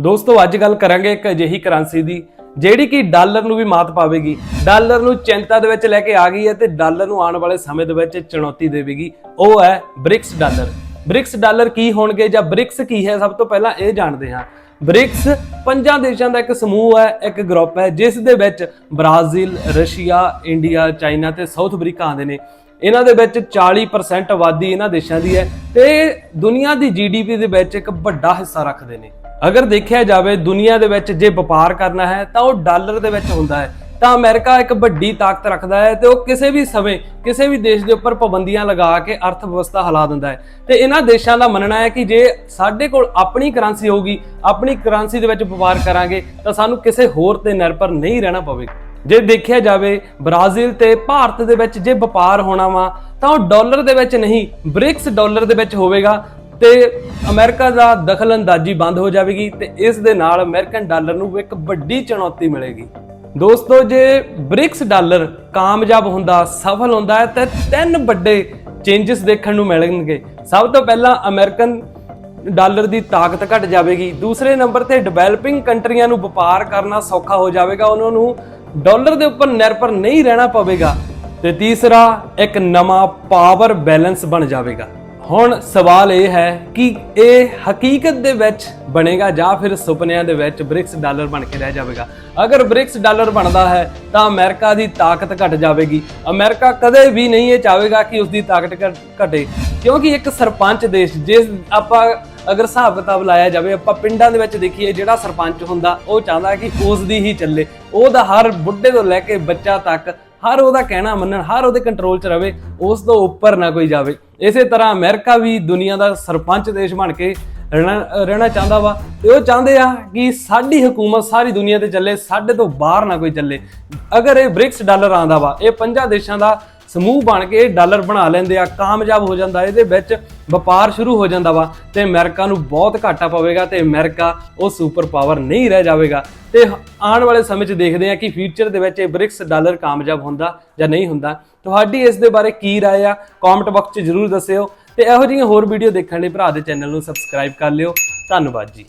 ਦੋਸਤੋ, ਅੱਜ ਗੱਲ ਕਰਾਂਗੇ ਇੱਕ ਅਜਿਹੀ ਕਰੰਸੀ ਦੀ, ਜਿਹੜੀ ਕਿ ਡਾਲਰ ਨੂੰ ਵੀ ਮਾਤ ਪਾਵੇਗੀ। ਡਾਲਰ ਨੂੰ ਚਿੰਤਾ ਦੇ ਵਿੱਚ ਲੈ ਕੇ ਆ ਗਈ ਹੈ ਤੇ ਡਾਲਰ ਨੂੰ ਆਉਣ ਵਾਲੇ ਸਮੇਂ ਦੇ ਵਿੱਚ ਚੁਣੌਤੀ ਦੇਵੇਗੀ। ਉਹ ਹੈ ਬ੍ਰਿਕਸ ਡਾਲਰ। ਬ੍ਰਿਕਸ ਡਾਲਰ ਕੀ ਹੋਣਗੇ ਜਾਂ ਬ੍ਰਿਕਸ ਕੀ ਹੈ, ਸਭ ਤੋਂ ਪਹਿਲਾਂ ਇਹ ਜਾਣਦੇ ਹਾਂ। ਬ੍ਰਿਕਸ ਪੰਜਾਂ ਦੇਸ਼ਾਂ ਦਾ ਇੱਕ ਸਮੂਹ ਹੈ, ਇੱਕ ਗਰੁੱਪ ਹੈ, ਜਿਸ ਦੇ ਵਿੱਚ ਬ੍ਰਾਜ਼ੀਲ, ਰਸ਼ੀਆ, ਇੰਡੀਆ, ਚਾਈਨਾ ਤੇ ਸਾਊਥ ਅਫਰੀਕਾ ਆਉਂਦੇ ਨੇ। ਇਹਨਾਂ ਦੇ ਵਿੱਚ 40% ਆਬਾਦੀ ਇਹਨਾਂ ਦੇਸ਼ਾਂ ਦੀ ਹੈ ਤੇ ਦੁਨੀਆ ਦੀ ਜੀਡੀਪੀ ਦੇ ਵਿੱਚ ਇੱਕ ਵੱਡਾ ਹਿੱਸਾ ਰੱਖਦੇ ਨੇ। ਅਗਰ ਦੇਖਿਆ ਜਾਵੇ ਦੁਨੀਆ ਦੇ ਵਿੱਚ ਜੇ ਵਪਾਰ ਕਰਨਾ ਹੈ, ਤਾਂ ਉਹ ਡਾਲਰ ਦੇ ਵਿੱਚ ਹੁੰਦਾ ਹੈ। ਤਾਂ ਅਮਰੀਕਾ ਇੱਕ ਵੱਡੀ ਤਾਕਤ ਰੱਖਦਾ ਹੈ ਤੇ ਉਹ ਕਿਸੇ ਵੀ ਸਮੇਂ ਕਿਸੇ ਵੀ ਦੇਸ਼ ਦੇ ਉੱਪਰ ਪਾਬੰਦੀਆਂ ਲਗਾ ਕੇ ਅਰਥ ਵਿਵਸਥਾ ਹਿਲਾ ਦਿੰਦਾ ਹੈ। ਤੇ ਇਹਨਾਂ ਦੇਸ਼ਾਂ ਦਾ ਮੰਨਣਾ ਹੈ ਕਿ ਜੇ ਸਾਡੇ ਕੋਲ ਆਪਣੀ ਕਰੰਸੀ ਹੋਊਗੀ, ਆਪਣੀ ਕਰੰਸੀ ਦੇ ਵਿੱਚ ਵਪਾਰ ਕਰਾਂਗੇ, ਤਾਂ ਸਾਨੂੰ ਕਿਸੇ ਹੋਰ ਤੇ ਨਿਰਭਰ ਨਹੀਂ ਰਹਿਣਾ ਪਵੇਗਾ। ਜੇ ਦੇਖਿਆ ਜਾਵੇ ਬ੍ਰਾਜ਼ੀਲ ਤੇ ਭਾਰਤ ਦੇ ਵਿੱਚ ਜੇ ਵਪਾਰ ਹੋਣਾ ਵਾ, ਤਾਂ ਉਹ ਡਾਲਰ ਦੇ ਵਿੱਚ ਨਹੀਂ, ਬ੍ਰਿਕਸ ਡਾਲਰ ਦੇ ਵਿੱਚ ਹੋਵੇਗਾ। ਤੇ ਅਮਰੀਕਾ ਦਾ ਦਖਲਅੰਦਾਜ਼ੀ ਬੰਦ ਹੋ ਜਾਵੇਗੀ ਤੇ ਇਸ ਦੇ ਨਾਲ ਅਮਰੀਕਨ ਡਾਲਰ ਨੂੰ ਇੱਕ ਵੱਡੀ ਚੁਣੌਤੀ ਮਿਲੇਗੀ। ਦੋਸਤੋ, ਜੇ ਬ੍ਰਿਕਸ ਡਾਲਰ ਕਾਮਯਾਬ ਹੁੰਦਾ, ਸਫਲ ਹੁੰਦਾ ਹੈ, ਤਾਂ ਤਿੰਨ ਵੱਡੇ ਚੇਂਜਸ ਦੇਖਣ ਨੂੰ ਮਿਲਣਗੇ। ਸਭ ਤੋਂ ਪਹਿਲਾਂ ਅਮਰੀਕਨ ਡਾਲਰ ਦੀ ਤਾਕਤ ਘਟ ਜਾਵੇਗੀ। ਦੂਸਰੇ ਨੰਬਰ ਤੇ ਡਿਵੈਲਪਿੰਗ ਕੰਟਰੀਆਂ ਨੂੰ ਵਪਾਰ ਕਰਨਾ ਸੌਖਾ ਹੋ ਜਾਵੇਗਾ। ਉਹਨਾਂ ਨੂੰ ਡਾਲਰ ਦੇ ਉੱਪਰ ਨਿਰਭਰ ਨਹੀਂ ਰਹਿਣਾ ਪਵੇਗਾ। ਤੇ ਤੀਸਰਾ, ਇੱਕ ਨਵਾਂ ਪਾਵਰ ਬੈਲੈਂਸ ਬਣ ਜਾਵੇਗਾ। ਹੁਣ ਸਵਾਲ ਇਹ ਹੈ ਕਿ ਇਹ ਹਕੀਕਤ ਦੇ ਵਿੱਚ ਬਣੇਗਾ ਜਾਂ ਫਿਰ ਸੁਪਨਿਆਂ ਦੇ ਵਿੱਚ ਬ੍ਰਿਕਸ ਡਾਲਰ ਬਣ ਕੇ ਰਹਿ ਜਾਵੇਗਾ? ਅਗਰ ਬ੍ਰਿਕਸ ਡਾਲਰ ਬਣਦਾ ਹੈ, ਤਾਂ ਅਮਰੀਕਾ ਦੀ ਤਾਕਤ ਘਟ ਜਾਵੇਗੀ। ਅਮਰੀਕਾ ਕਦੇ ਵੀ ਨਹੀਂ ਇਹ ਚਾਹੇਗਾ ਕਿ ਉਸ ਦੀ ਤਾਕਤ ਘਟ- ਘਟੇ। ਕਿਉਂਕਿ ਇੱਕ ਸਰਪੰਚ ਦੇਸ਼, ਜਿਸ ਆਪਾਂ ਅਗਰ ਹਿਸਾਬ ਕਿਤਾਬ ਲਾਇਆ ਜਾਵੇ, ਆਪਾਂ ਪਿੰਡਾਂ ਦੇ ਵਿੱਚ ਦੇਖੀਏ, ਜਿਹੜਾ ਸਰਪੰਚ ਹੁੰਦਾ, ਉਹ ਚਾਹੁੰਦਾ ਕਿ ਉਸ ਦੀ ਹੀ ਚੱਲੇ। ਉਹਦਾ ਹਰ ਬੁੱਢੇ ਤੋਂ ਲੈ ਕੇ ਬੱਚਾ ਤੱਕ ਹਰ ਉਹਦਾ ਕਹਿਣਾ ਮੰਨਣ, ਹਰ ਉਹਦੇ ਕੰਟਰੋਲ 'ਚ ਰਵੇ, ਉਸ ਤੋਂ ਉੱਪਰ ਨਾ ਕੋਈ ਜਾਵੇ। ਇਸੇ ਤਰ੍ਹਾਂ ਅਮਰੀਕਾ ਵੀ ਦੁਨੀਆ ਦਾ ਸਰਪੰਚ ਦੇਸ਼ ਬਣ ਕੇ ਰਹਿਣਾ ਰਹਿਣਾ ਚਾਹੁੰਦਾ ਵਾ। ਤੇ ਉਹ ਚਾਹੁੰਦੇ ਆ ਕਿ ਸਾਡੀ ਹਕੂਮਤ ਸਾਰੀ ਦੁਨੀਆ ਤੇ ਚੱਲੇ, ਸਾਡੇ ਤੋਂ ਬਾਹਰ ਨਾ ਕੋਈ ਚੱਲੇ। ਅਗਰ ਇਹ ਬ੍ਰਿਕਸ ਡਾਲਰ ਆਂਦਾ ਵਾ, ਇਹ ਪੰਜਾਂ ਦੇਸ਼ਾਂ ਦਾ ਸਮੂਹ ਬਣ ਕੇ ਡਾਲਰ ਬਣਾ ਲੈਂਦੇ ਆ ਕਾਮਯਾਬ ਹੋ ਜਾਂਦਾ ਇਹਦੇ ਵਿੱਚ ਵਪਾਰ ਸ਼ੁਰੂ ਹੋ ਜਾਂਦਾ ਵਾ ਤੇ ਅਮਰੀਕਾ ਨੂੰ ਬਹੁਤ ਘਾਟਾ ਪਵੇਗਾ ਤੇ ਅਮਰੀਕਾ ਉਹ ਸੁਪਰ ਪਾਵਰ ਨਹੀਂ ਰਹਿ ਜਾਵੇਗਾ ਤੇ ਆਉਣ ਵਾਲੇ ਸਮੇਂ 'ਚ ਦੇਖਦੇ ਆ ਕਿ ਫਿਊਚਰ ਦੇ ਵਿੱਚ ਇਹ ਬ੍ਰਿਕਸ ਡਾਲਰ ਕਾਮਯਾਬ ਹੁੰਦਾ ਜਾਂ ਨਹੀਂ ਹੁੰਦਾ ਤੁਹਾਡੀ ਇਸ ਦੇ ਬਾਰੇ ਕੀ رائے ਆ ਕਮੈਂਟ ਬਾਕਸ 'ਚ ਜਰੂਰ ਦੱਸਿਓ ਤੇ ਇਹੋ ਜਿਹੀਆਂ ਹੋਰ ਵੀਡੀਓ ਦੇਖਣ ਲਈ ਭਰਾ ਦੇ ਚੈਨਲ ਨੂੰ ਸਬਸਕ੍ਰਾਈਬ ਕਰ ਲਿਓ ਧੰਨਵਾਦ ਜੀ